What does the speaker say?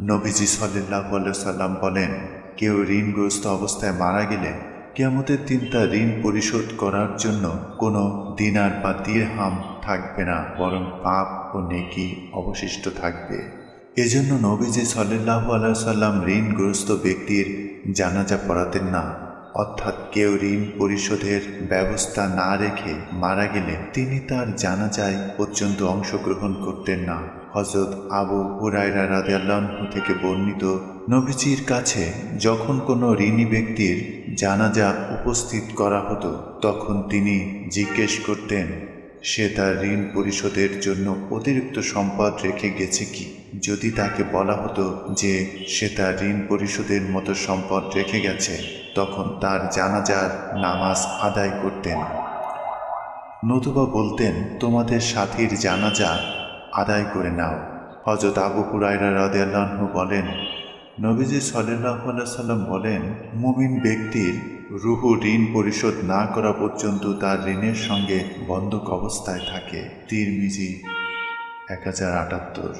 নবীজি সাল্লাহ সাল্লাম বলেন, কেউ ঋণগ্রস্ত অবস্থায় মারা গেলে কেয়ামতের দিন তার ঋণ পরিশোধ করার জন্য কোনো দিনার বা দিরহাম থাকবে না, বরং পাপ ও নেকি অবশিষ্ট থাকবে। এজন্য নবীজি সাল্লাহ আল্লাহ সাল্লাম ঋণগ্রস্ত ব্যক্তির জানাজা পড়াতেন না। অর্থাৎ কেউ ঋণ পরিশোধের ব্যবস্থা না রেখে মারা গেলে তিনি তার জানাজায় পর্যন্ত অংশগ্রহণ করতেন না। হজরত আবু হুরাইরা রাদিয়াল্লাহু থেকে বর্ণিত নবীজির কাছে যখন কোনো ঋণী ব্যক্তির জানাজা উপস্থিত করা হতো, তখন তিনি জিজ্ঞেস করতেন, সে তার ঋণ পরিশোধের জন্য অতিরিক্ত সম্পদ রেখে গেছে কি? যদি তাকে বলা হতো যে সে তার ঋণ পরিশোধের মতো সম্পদ রেখে গেছে তখন তার জানাজার নামাজ আদায় করতেন। নতুবা বলতেন, তোমাদের সাথীর জানাজা আদায় করে নাও। হজরত আবু হুরাইরা রাদিয়াল্লাহু বলেন, নবীজি সাল্লাহ সাল্লাম বলেন, মুমিন ব্যক্তির রুহু ঋণ পরিশোধ না করা পর্যন্ত তার ঋণের সঙ্গে বন্ধক অবস্থায় থাকে। তিরমিজি এক হাজার আটাত্তর।